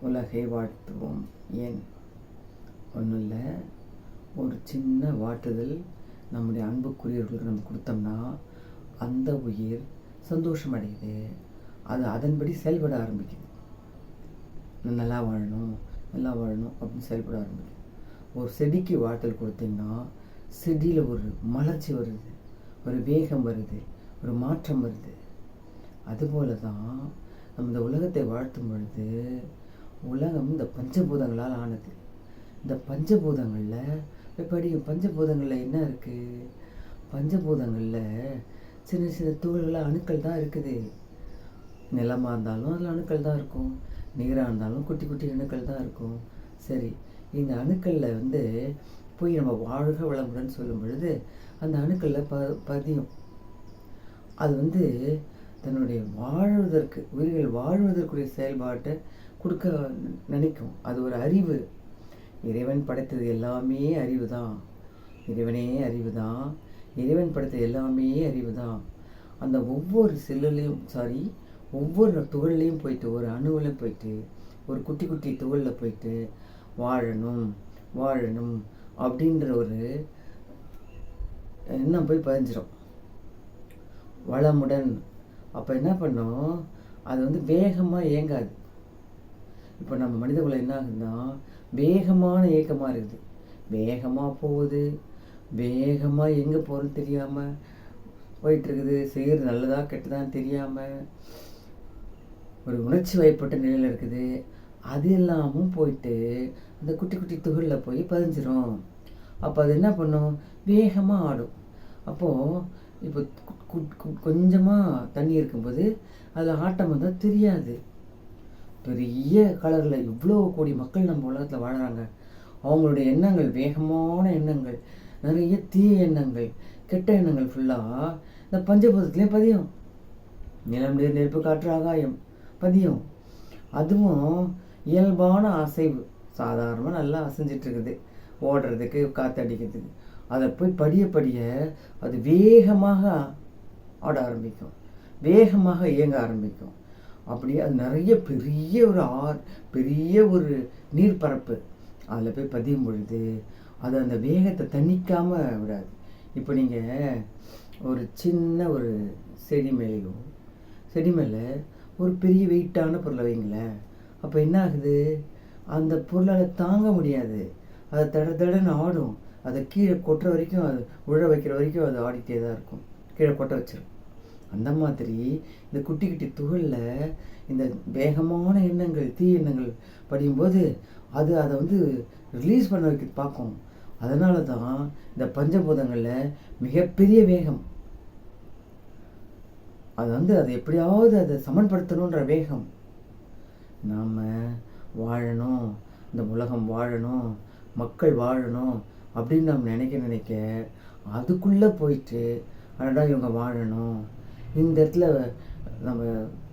உலகை வாழ்த்துவோம். ஏன்? ஒன்றும் இல்லை ஒரு சின்ன வாட்டுதல் நம்முடைய அன்புக்குரியவர்களுக்கு நம்ம கொடுத்தோம்னா அந்த உயிர் சந்தோஷம் அடையுது அது அதன்படி செயல்பட ஆரம்பிக்குது. நான் நல்லா வாழணும் நல்லா வாழணும் அப்படின்னு செயல்பட ஆரம்பிக்குது. ஒரு செடிக்கு வாழ்த்தல் கொடுத்தீங்கன்னா செடியில் ஒரு மலர்ச்சி வருது. ஒரு வேகம் வருது. ஒரு மாற்றம் வருது. அதுபோல தான் நம்ம இந்த உலகத்தை வாழ்த்தும் பொழுது உலகம் இந்த பஞ்சபூதங்களால் ஆனது. இந்த பஞ்சபூதங்களில் எப்படி பஞ்சபூதங்களில் என்ன இருக்குது பஞ்சபூதங்களில் சின்ன சின்ன துகள்களாக அணுக்கள் தான் இருக்குது. நிலமாக இருந்தாலும் அதில் அணுக்கள் தான் இருக்கும். நீராக இருந்தாலும் குட்டி குட்டி அணுக்கள் தான் இருக்கும். சரி இந்த அணுக்களில் வந்து போய் நம்ம வாழ்க வளமுடன் சொல்லும் பொழுது அந்த அணுக்களில் ப பதியும். அது வந்து தன்னுடைய வாழ்வதற்கு உயிர்கள் வாழ்வதற்குரிய செயல்பாட்டை கொடுக்க நினைக்கும். அது ஒரு அறிவு. இறைவன் படைத்தது எல்லாமே அறிவு தான் இறைவனே அறிவு தான் இறைவன் படைத்தது எல்லாமே அறிவு தான் அந்த ஒவ்வொரு செல்லுலையும் சாரி ஒவ்வொரு துகள்லையும் போயிட்டு ஒரு அணுவிலையும் போயிட்டு ஒரு குட்டி குட்டி துகளில் போயிட்டு வாழணும் வாழணும் அப்படின்ற ஒரு எண்ணம் போய் பதிஞ்சிடும் வளமுடன். அப்போ என்ன பண்ணோம்? அது வந்து வேகமாக இயங்காது. இப்போ நம்ம மனிதகுலம் என்ன ஆகுதுன்னா வேகமான இயக்கமாக இருக்குது. வேகமாக போகுது. வேகமாக எங்கே போகிறதுன்னு தெரியாமல் போயிட்டுருக்குது. செய்கிறது நல்லதா கெட்டதான்னு தெரியாமல் ஒரு உணர்ச்சி வயப்பட்ட நிலையில் இருக்குது. அது எல்லாமும் போயிட்டு அந்த குட்டி குட்டி துகளில் போய் பதிஞ்சிரும். அப்போ அது என்ன பண்ணும்? வேகமாக ஆடும். அப்போது இப்போ கொஞ்சமாக தண்ணி இருக்கும்போது அதில் ஆட்டம் வந்தால் தெரியாது. பெரிய கலரில் இவ்வளோ கோடி மக்கள் நம்ம உலகத்தில் வாழ்கிறாங்க அவங்களுடைய எண்ணங்கள் வேகமான எண்ணங்கள் நிறைய தீய எண்ணங்கள் கெட்ட எண்ணங்கள் ஃபுல்லாக இந்த பஞ்சபூதத்துலேயே பதியும். நிலம் நீர் நெருப்பு காற்று ஆகாயம் பதியும். அதுவும் இயல்பான அசைவு. சாதாரணமாக நல்லா அசைஞ்சிட்டு இருக்குது ஓடுறதுக்கு காற்றடிக்கிறதுக்கு அதை போய் படிய படிய அது வேகமாக ஆட ஆரம்பிக்கும். வேகமாக இயங்க ஆரம்பிக்கும். அப்படியே அது நிறைய பெரிய ஒரு ஆர் பெரிய ஒரு நீர்ப்பரப்பு. அதில் போய் பதியும் பொழுது அது அந்த வேகத்தை தணிக்காமல் விடாது. இப்போ நீங்கள் ஒரு சின்ன ஒரு செடி மேலேயோ செடி மேலே ஒரு பெரிய வெயிட்டான பொருளை வைங்களேன். அப்போ என்ன ஆகுது? அந்த பொருளால் தாங்க முடியாது. அதை தட தடன்னு ஆடும். அதை கீழே கொட்டுற வரைக்கும் அது உழ வைக்கிற வரைக்கும் அது ஆடிட்டே தான் இருக்கும். கீழே கொட்ட வச்சிருக்கும் அந்த மாதிரி இந்த குட்டி குட்டி துகளில் இந்த வேகமான எண்ணங்கள் தீ எண்ணங்கள் படியும்போது அது அதை வந்து ரிலீஸ் பண்ண வைக்க பார்க்கும். அதனால தான் இந்த பஞ்சபூதங்களில் மிகப்பெரிய வேகம். அது வந்து அதை எப்படியாவது அதை சமன்படுத்தணுன்ற வேகம். நாம் வாழணும் இந்த உலகம் வாழணும் மக்கள் வாழணும் அப்படின்னு நாம் நினைக்க நினைக்க அதுக்குள்ளே போயிட்டு அடடா இவங்க வாழணும். இந்த இடத்துல நம்ம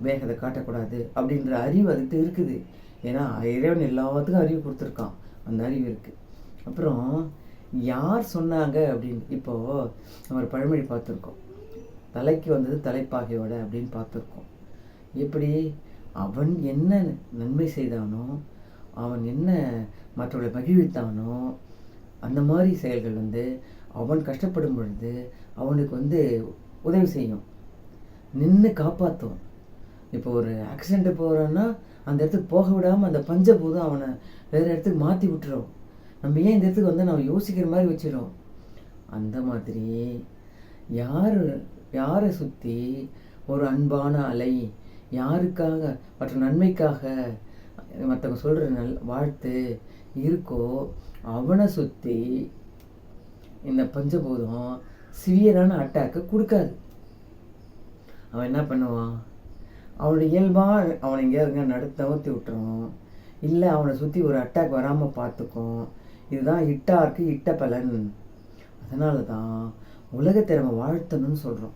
வேகத்தை காட்டக்கூடாது அப்படின்ற அறிவு அதுக்கு இருக்குது. ஏன்னா இறைவன் எல்லாத்துக்கும் அறிவு கொடுத்துருக்கான். அந்த அறிவு இருக்குது அப்புறம் யார் சொன்னாங்க அப்படின்னு இப்போது நம்ம ஒரு பழமொழி பார்த்துருக்கோம். தலைக்கு வந்தது தலைப்பாகையோட அப்படின்னு பார்த்துருக்கோம். எப்படி? அவன் என்ன நன்மை செய்தானோ அவன் என்ன மற்றவர்களை மகிழ்வித்தானோ அந்த மாதிரி செயல்கள் வந்து அவன் கஷ்டப்படும் பொழுது அவனுக்கு வந்து உதவி செய்யும். நின்று காப்பாற்றும் இப்போ ஒரு ஆக்சிடெண்ட்டு போகிறோன்னா அந்த இடத்துக்கு போக விடாமல் அந்த பஞ்சபூதம் அவனை வேறு இடத்துக்கு மாற்றி விட்டுரும். நம்ம ஏன் இந்த இடத்துக்கு வந்து நம்ம யோசிக்கிற மாதிரி வச்சிடும் அந்த மாதிரி யார் யாரை சுற்றி ஒரு அன்பான அலை யாருக்காக மற்ற நன்மைக்காக மற்றவங்க சொல்கிற நல் வாழ்த்து இருக்கோ அவனை சுற்றி இந்த பஞ்சபூதம் சிவியரான அட்டாக்கை கொடுக்காது. அவன் என்ன பண்ணுவான்? அவனோட இயல்பாக அவனை எங்கேயாவது நடு ஊற்றி விட்டுருவோம் இல்லை அவனை சுற்றி ஒரு அட்டாக் வராமல் பார்த்துக்கும் இதுதான் இட்டாருக்கு இட்ட பலன். அதனால தான் உலகத்தை நம்ம வாழ்த்தணும்னு சொல்கிறோம்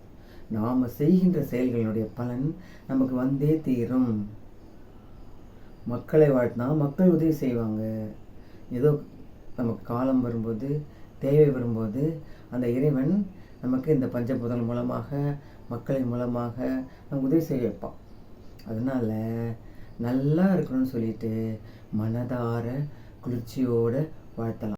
நாம் செய்கின்ற செயல்களுடைய பலன் நமக்கு வந்தே தீரும். மக்களை வாழ்த்தினா மக்கள் உதவி செய்வாங்க. ஏதோ நமக்கு காலம் வரும்போது தேவை வரும்போது அந்த இறைவன் நமக்கு இந்த பஞ்சபூதங்கள் மூலமாக மக்களின் மூலமாக நம்ம உதவி செய்ய வைப்பான். அதனால் நல்லா இருக்கணும்னு சொல்லிட்டு மனதார குளிர்ச்சியோடு வாழ்த்தலாம்.